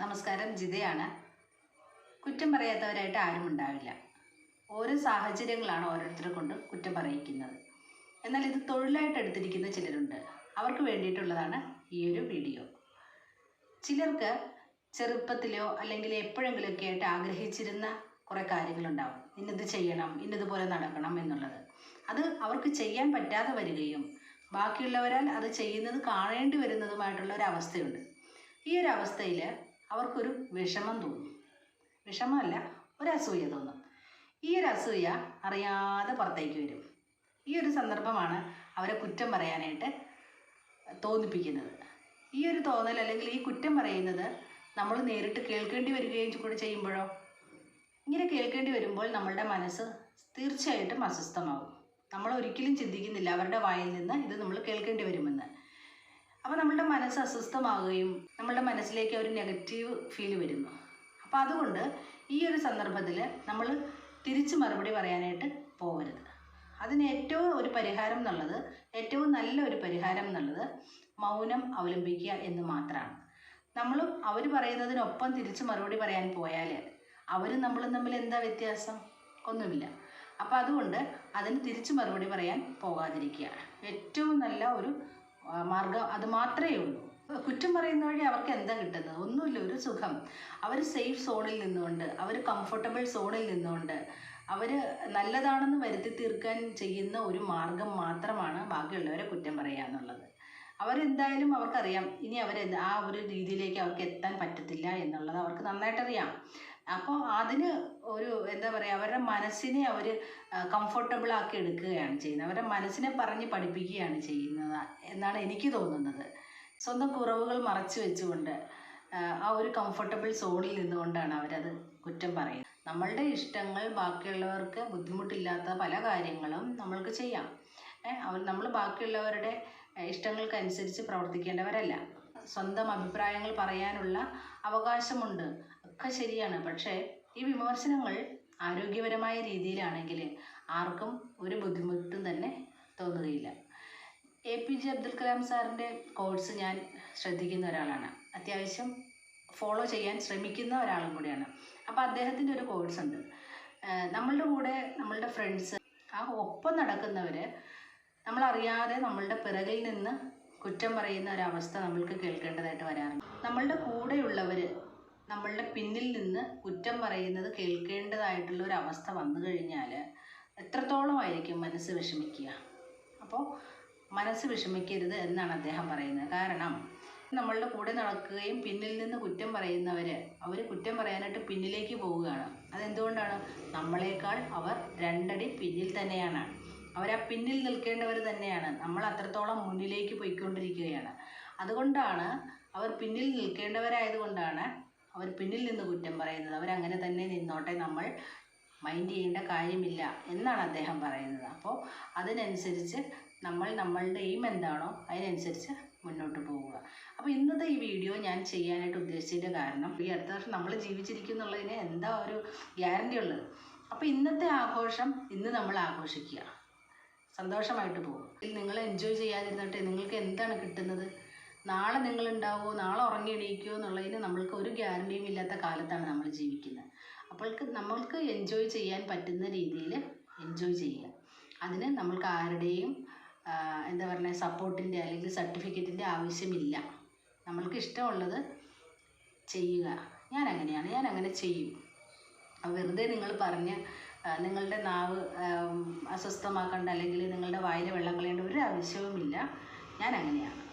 നമസ്കാരം ജിതയാണ്. കുറ്റം പറയാത്തവരായിട്ട് ആരും ഉണ്ടാവില്ല. ഓരോ സാഹചര്യങ്ങളാണ് ഓരോരുത്തരെ കൊണ്ട് കുറ്റം പറയിക്കുന്നത്. എന്നാൽ ഇത് തൊഴിലായിട്ട് എടുത്തിരിക്കുന്ന ചിലരുണ്ട്. അവർക്ക് വേണ്ടിയിട്ടുള്ളതാണ് ഈ ഒരു വീഡിയോ. ചിലർക്ക് ചെറുപ്പത്തിലോ അല്ലെങ്കിൽ എപ്പോഴെങ്കിലുമൊക്കെ ആയിട്ട് ആഗ്രഹിച്ചിരുന്ന കുറേ കാര്യങ്ങളുണ്ടാവും. ഇന്നത് ചെയ്യണം ഇന്നതുപോലെ നടക്കണം എന്നുള്ളത്. അത് അവർക്ക് ചെയ്യാൻ പറ്റാതെ വരികയും ബാക്കിയുള്ളവരാൽ അത് ചെയ്യുന്നത് കാണേണ്ടി വരുന്നതുമായിട്ടുള്ള ഒരു അവസ്ഥയുണ്ട്. ഈ ഒരു അവസ്ഥയിൽ അവർക്കൊരു വിഷമം തോന്നും. വിഷമമല്ല ഒരു അസൂയ തോന്നും. ഈ ഒരു അസൂയ അറിയാതെ പുറത്തേക്ക് വരും. ഈ ഒരു സന്ദർഭമാണ് അവരെ കുറ്റം പറയാനായിട്ട് തോന്നിപ്പിക്കുന്നത്. ഈ ഒരു തോന്നൽ അല്ലെങ്കിൽ ഈ കുറ്റം പറയുന്നത് നമ്മൾ നേരിട്ട് കേൾക്കേണ്ടി വരികയും കൂടെ ചെയ്യുമ്പോഴോ? ഇങ്ങനെ കേൾക്കേണ്ടി വരുമ്പോൾ നമ്മളുടെ മനസ്സ് തീർച്ചയായിട്ടും അസ്വസ്ഥമാകും. നമ്മൾ ഒരിക്കലും ചിന്തിക്കുന്നില്ല അവരുടെ വായിൽ നിന്ന് ഇത് നമ്മൾ കേൾക്കേണ്ടി വരുമെന്ന് അപ്പോൾ നമ്മളുടെ മനസ്സ് അസ്വസ്ഥമാകുകയും നമ്മളുടെ മനസ്സിലേക്ക് ഒരു നെഗറ്റീവ് ഫീൽ വരുന്നു. അപ്പോൾ അതുകൊണ്ട് ഈ ഒരു സന്ദർഭത്തിൽ നമ്മൾ തിരിച്ച് മറുപടി പറയാനായിട്ട് പോകരുത്. അതിന് ഏറ്റവും ഒരു പരിഹാരം എന്നുള്ളത് ഏറ്റവും നല്ല ഒരു പരിഹാരം എന്നുള്ളത് മൗനം അവലംബിക്കുക എന്ന് മാത്രമാണ് നമ്മളും അവർ പറയുന്നതിനൊപ്പം തിരിച്ച് മറുപടി പറയാൻ പോയാൽ അവരും നമ്മളും തമ്മിൽ എന്താ വ്യത്യാസം? ഒന്നുമില്ല. അപ്പോൾ അതുകൊണ്ട് അതിന് തിരിച്ച് മറുപടി പറയാൻ പോകാതിരിക്കുക. ഏറ്റവും നല്ല ഒരു മാർഗം അത് മാത്രമേ ഉള്ളൂ. കുറ്റം പറയുന്ന വഴി അവർക്ക് എന്താ കിട്ടുന്നത്? ഒന്നുമില്ല ഒരു സുഖം. അവർ സേഫ് സോണിൽ നിന്നുകൊണ്ട് അവർ കംഫർട്ടബിൾ സോണിൽ നിന്നുകൊണ്ട് അവർ നല്ലതാണെന്ന് വരുത്തി തീർക്കാൻ ചെയ്യുന്ന ഒരു മാർഗം മാത്രമാണ് ബാക്കിയുള്ളവരെ കുറ്റം പറയുക എന്നുള്ളത്. അവരെന്തായാലും അവർക്കറിയാം. ഇനി അവർ ആ ഒരു രീതിയിലേക്ക് അവർക്ക് എത്താൻ പറ്റത്തില്ല എന്നുള്ളത് അവർക്ക് നന്നായിട്ടറിയാം. അപ്പോൾ അതിന് ഒരു എന്താ പറയുക അവരുടെ മനസ്സിനെ അവർ കംഫർട്ടബിൾ ആക്കി എടുക്കുകയാണ് ചെയ്യുന്നത്. അവരുടെ മനസ്സിനെ പറഞ്ഞ് പഠിപ്പിക്കുകയാണ് ചെയ്യുന്നത് എന്നാണ് എനിക്ക് തോന്നുന്നത്. സ്വന്തം കുറവുകൾ മറച്ചു വെച്ചുകൊണ്ട് ആ, ഒരു കംഫർട്ടബിൾ സോണിൽ നിന്നുകൊണ്ടാണ് അവരത് കുറ്റം പറയുന്നത്. നമ്മളുടെ ഇഷ്ടങ്ങൾ ബാക്കിയുള്ളവർക്ക് ബുദ്ധിമുട്ടില്ലാത്ത പല കാര്യങ്ങളും നമ്മൾക്ക് ചെയ്യാം. അവർ നമ്മൾ ബാക്കിയുള്ളവരുടെ ഇഷ്ടങ്ങൾക്കനുസരിച്ച് പ്രവർത്തിക്കേണ്ടവരല്ല. സ്വന്തം അഭിപ്രായങ്ങൾ പറയാനുള്ള അവകാശമുണ്ട്. ഒക്കെ ശരിയാണ്. പക്ഷേ ഈ വിമർശനങ്ങൾ ആരോഗ്യപരമായ രീതിയിലാണെങ്കിൽ ആർക്കും ഒരു ബുദ്ധിമുട്ടും തന്നെ തോന്നുകയില്ല. A P J Abdul Kalam സാറിന്റെ കോഴ്സ് ഞാൻ ശ്രദ്ധിക്കുന്ന ഒരാളാണ്. അത്യാവശ്യം ഫോളോ ചെയ്യാൻ ശ്രമിക്കുന്ന ഒരാളും കൂടിയാണ്. അപ്പോൾ അദ്ദേഹത്തിന്റെ ഒരു കോഴ്സ് ഉണ്ട് നമ്മളുടെ കൂടെ നമ്മളുടെ ഫ്രണ്ട്സ് ആ ഒപ്പം നടക്കുന്നവർ നമ്മളറിയാതെ നമ്മളുടെ പിറകിൽ നിന്ന് കുറ്റം പറയുന്ന ഒരവസ്ഥ നമ്മൾക്ക് കേൾക്കേണ്ടതായിട്ട് വരാറുണ്ട്. നമ്മളുടെ കൂടെയുള്ളവർ നമ്മളുടെ പിന്നിൽ നിന്ന് കുറ്റം പറയുന്നത് കേൾക്കേണ്ടതായിട്ടുള്ള ഒരു അവസ്ഥ വന്നു കഴിഞ്ഞാൽ എത്രത്തോളമായിരിക്കും മനസ്സ് വിഷമിക്കുക? അപ്പോൾ മനസ്സ് വിഷമിക്കരുത് എന്നാണ് അദ്ദേഹം പറയുന്നത്. കാരണം നമ്മളുടെ കൂടെ നടക്കുകയും പിന്നിൽ നിന്ന് കുറ്റം പറയുന്നവർ അവർ കുറ്റം പറയാനായിട്ട് പിന്നിലേക്ക് പോവുകയാണ്. അതെന്തുകൊണ്ടാണ്? നമ്മളെക്കാൾ അവർ രണ്ടടി പിന്നിൽ തന്നെയാണ്. അവർ ആ പിന്നിൽ നിൽക്കേണ്ടവർ തന്നെയാണ്. നമ്മൾ അത്രത്തോളം മുന്നിലേക്ക് പോയിക്കൊണ്ടിരിക്കുകയാണ്. അതുകൊണ്ടാണ് അവർ പിന്നിൽ നിൽക്കേണ്ടവരായതുകൊണ്ടാണ് അവർ പിന്നിൽ നിന്ന് കുറ്റം പറയുന്നത്. അവരങ്ങനെ തന്നെ നിന്നോട്ടെ നമ്മൾ മൈൻഡ് ചെയ്യേണ്ട കാര്യമില്ല എന്നാണ് അദ്ദേഹം പറയുന്നത്. അപ്പോൾ അതിനനുസരിച്ച് നമ്മൾ നമ്മളുടെ എയിം എന്താണോ അതിനനുസരിച്ച് മുന്നോട്ട് പോവുക. അപ്പോൾ ഇന്നത്തെ ഈ വീഡിയോ ഞാൻ ചെയ്യാനായിട്ട് ഉദ്ദേശിച്ചതിന്റെ കാരണം ഈ അടുത്ത വർഷം നമ്മൾ ജീവിച്ചിരിക്കുന്നുള്ളതിന് എന്താ ഒരു ഗ്യാരണ്ടി ഉള്ളത്? അപ്പോൾ ഇന്നത്തെ ആഘോഷം ഇന്ന് നമ്മൾ ആഘോഷിക്കുക. സന്തോഷമായിട്ട് പോകും. നിങ്ങൾ എൻജോയ് ചെയ്യാതിരുന്നിട്ട് നിങ്ങൾക്ക് എന്താണ് കിട്ടുന്നത്? നാളെ നിങ്ങൾ ഉണ്ടാവുമോ നാളെ ഉറങ്ങി എണീക്കുമോ എന്നുള്ളതിന് നമ്മൾക്ക് ഒരു ഗ്യാരണ്ടിയും ഇല്ലാത്ത കാലത്താണ് നമ്മൾ ജീവിക്കുന്നത്. അപ്പോൾ നമ്മൾക്ക് എൻജോയ് ചെയ്യാൻ പറ്റുന്ന രീതിയിൽ എൻജോയ് ചെയ്യുക. അതിന് നമ്മൾക്ക് ആരുടെയും എന്താ പറയുക സപ്പോർട്ടിന്റെ അല്ലെങ്കിൽ സർട്ടിഫിക്കറ്റിന്റെ ആവശ്യമില്ല. നമ്മൾക്ക് ഇഷ്ടമുള്ളത് ചെയ്യുക. ഞാൻ അങ്ങനെയാണ് ഞാൻ അങ്ങനെ ചെയ്യും വെറുതെ നിങ്ങൾ പറഞ്ഞ് നിങ്ങളുടെ നാവ് അസ്വസ്ഥമാക്കേണ്ട അല്ലെങ്കിൽ നിങ്ങളുടെ വായിൽ വെള്ളം കളയേണ്ട ഒരു ആവശ്യവുമില്ല. ഞാൻ അങ്ങനെയാണ്.